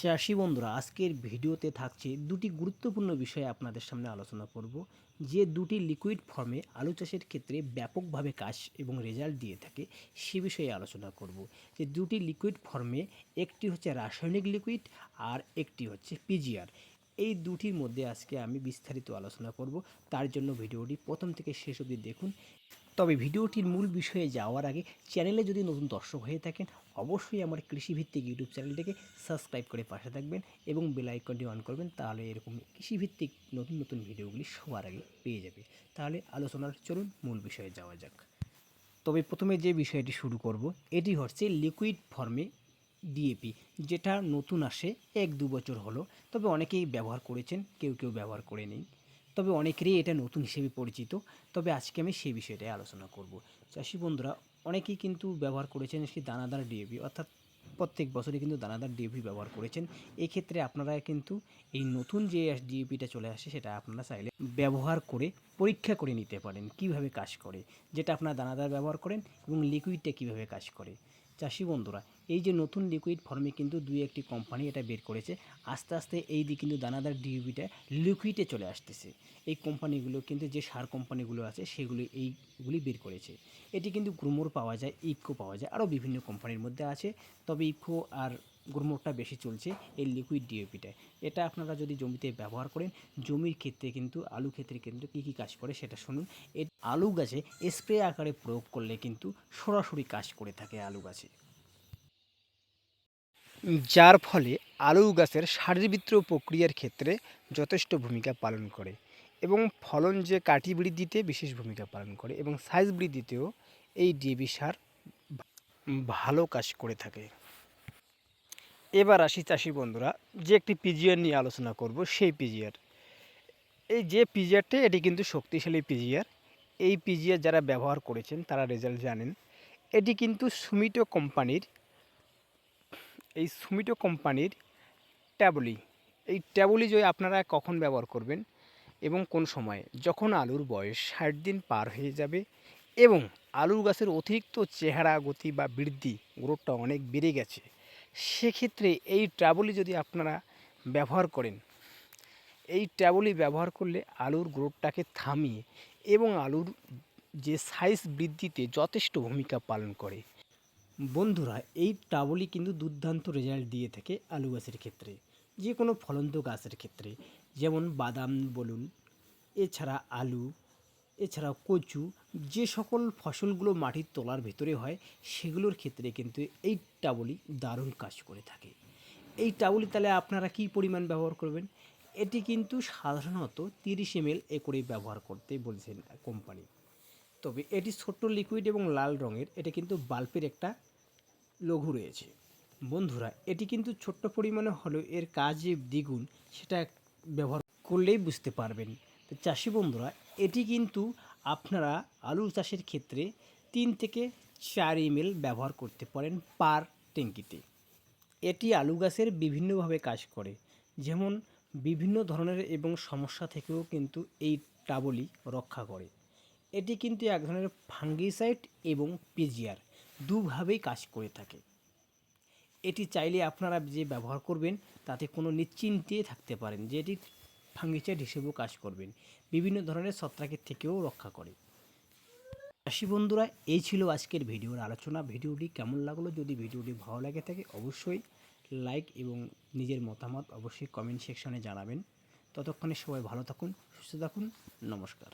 চাষি বন্ধুরা, আজকের ভিডিওতে থাকছে দুটি গুরুত্বপূর্ণ বিষয়ে আপনাদের সামনে আলোচনা করব। যে দুটি লিকুইড ফর্মে আলু চাষের ক্ষেত্রে ব্যাপকভাবে কাজ এবং রেজাল্ট দিয়ে থাকে সে বিষয়ে আলোচনা করব। যে দুটি লিকুইড ফর্মে একটি হচ্ছে রাসায়নিক লিকুইড আর একটি হচ্ছে পিজিআর এই দুটির মধ্যে আজকে আমি বিস্তারিত আলোচনা করব। তার জন্য ভিডিওটি প্রথম থেকে শেষ অবধি দেখুন। তবে ভিডিওটির মূল বিষয়ে যাওয়ার আগে চ্যানেলে যদি নতুন দর্শক হয়ে থাকেন, অবশ্যই আমার কৃষিভিত্তিক ইউটিউব চ্যানেলটিকে সাবস্ক্রাইব করে পাশে থাকবেন এবং বেল আইকনটি অন করবেন, তাহলে এরকম কৃষিভিত্তিক নতুন নতুন ভিডিওগুলি সবার আগে পেয়ে যাবে। তাহলে আলোচনার চলুন মূল বিষয়ে যাওয়া যাক। তবে প্রথমে যে বিষয়টি শুরু করব, এটি হচ্ছে লিকুইড ফর্মে ডিএপি, যেটা নতুন আসে এক দু বছর হলো। তবে অনেকেই ব্যবহার করেছেন, কেউ কেউ ব্যবহার করে নেই। তবে অনেকেরই এটা নতুন হিসেবে পরিচিত। তবে আজকে আমি সেই বিষয়টাই আলোচনা করব। চাষি বন্ধুরা, অনেকেই কিন্তু ব্যবহার করেছেন সেই দানাদার ডিএপি অর্থাৎ প্রত্যেক বছরই কিন্তু দানাদার ডিএপি ব্যবহার করেছেন। এই ক্ষেত্রে আপনারা কিন্তু এই নতুন যে ডিএপিটা চলে আসে, সেটা আপনারা চাইলে ব্যবহার করে পরীক্ষা করে নিতে পারেন। কীভাবে কাজ করে? যেটা আপনারা দানাদার ব্যবহার করেন এবং লিকুইডটা কীভাবে কাজ করে? চাষি বন্ধুরা, এই যে নতুন লিকুইড ফর্মে কিন্তু দুই একটি কোম্পানি এটা বের করেছে, আস্তে আস্তে এই দিকে কিন্তু দানাদার ডিউবিটা লিকুইডে চলে আসতেছে। এই কোম্পানিগুলো কিন্তু যে সার কোম্পানিগুলো আছে, সেগুলি এইগুলি বের করেছে। এটি কিন্তু গ্রুমোর পাওয়া যায়, ইফকো পাওয়া যায়, আরও বিভিন্ন কোম্পানির মধ্যে আছে। তবে ইফকো আর গ্রুমোরটা বেশি চলছে এই লিকুইড ডিওপিটা এটা আপনারা যদি জমিতে ব্যবহার করেন, জমির ক্ষেত্রে কিন্তু, আলু ক্ষেত্রে কিন্তু কী কী কাজ করে সেটা শুনুন। এ আলু গাছে স্প্রে আকারে প্রয়োগ করলে কিন্তু সরাসরি কাজ করে থাকে আলু গাছে। যার ফলে আলু গাছের শারীরবৃত্তীয় প্রক্রিয়ার ক্ষেত্রে যথেষ্ট ভূমিকা পালন করে এবং ফলন যে কাটি বৃদ্ধিতে বিশেষ ভূমিকা পালন করে এবং সাইজ বৃদ্ধিতেও এই ডিএবি সার ভালো কাজ করে থাকে। এবার আসি চাষি বন্ধুরা, যে একটি পিজিআর নিয়ে আলোচনা করব সেই পিজিআর এই যে পিজিআরটা এটি কিন্তু শক্তিশালী পিজিআর এই পিজিআর যারা ব্যবহার করেছেন, তারা রেজাল্ট জানেন। এটি কিন্তু সুমিটো কোম্পানির, এই সুমিটো কোম্পানির ট্যাবলি এই ট্যাবলি যে আপনারা কখন ব্যবহার করবেন এবং কোন সময়ে? যখন আলুর বয়স ষাট দিন পার হয়ে যাবে এবং আলু গাছের অতিরিক্ত চেহারা, গতি বা বৃদ্ধি, গ্রোথটা অনেক বেড়ে গেছে সেক্ষেত্রে এই ট্যাবলি যদি আপনারা ব্যবহার করেন, এই ট্যাবলি ব্যবহার করলে আলুর গ্রোথটাকে থামিয়ে এবং আলুর যে সাইজ বৃদ্ধিতে যথেষ্ট ভূমিকা পালন করে। বন্ধুরা, এই টাবলি কিন্তু দুর্দান্ত রেজাল্ট দিয়ে থাকে আলু গাছের ক্ষেত্রে যে কোনো ফলন্ত গাছের ক্ষেত্রে। যেমন বাদাম বলুন, এছাড়া আলু এছাড়া কচু, যে সকল ফসলগুলো মাটির তলার ভেতরে হয়, সেগুলোর ক্ষেত্রে কিন্তু এই টাবলি দারুণ কাজ করে থাকে। এই টাবলি তাহলে আপনারা কি পরিমাণ ব্যবহার করবেন? এটি কিন্তু সাধারণত তিরিশ এম এল এ করে ব্যবহার করতে বলছেন কোম্পানি। তবে এটি ছোট্ট লিকুইড এবং লাল রঙের, এটা কিন্তু বাল্বের একটা লঘু রয়েছে। বন্ধুরা, এটি কিন্তু ছোট্ট পরিমাণে হলেও এর কাজে দ্বিগুণ, সেটা ব্যবহার করলেই বুঝতে পারবেন। তো চাষি বন্ধুরা এটি কিন্তু আপনারা আলু চাষের ক্ষেত্রে তিন থেকে চার এমএল ব্যবহার করতে পারেন পার ট্যাঙ্কিতে। এটি আলু গাছের বিভিন্নভাবে কাজ করে, যেমন বিভিন্ন ধরনের এবং সমস্যা থেকেও কিন্তু এই টাবলি রক্ষা করে। এটি কিন্তু এক ধরনের ফাঙ্গিসাইড এবং পিজিআর দুভাবেই কাজ করে থাকে। এটি চাইলে আপনারা যে ব্যবহার করবেন তাতে কোনো নিশ্চিন্তে থাকতে পারেন যে এটি ফাঙ্গিসাইড হিসেবেও কাজ করবেন। বিভিন্ন ধরনের ছত্রাকের থেকেও রক্ষা করে। চাষি বন্ধুরা, এই ছিল আজকের ভিডিওর আলোচনা। ভিডিওটি কেমন লাগল? যদি ভিডিওটি ভালো লাগে থাকে, অবশ্যই লাইক এবং নিজের মতামত অবশ্যই কমেন্ট সেকশনে জানাবেন। ততক্ষণে সবাই ভালো থাকুন, সুস্থ থাকুন। নমস্কার।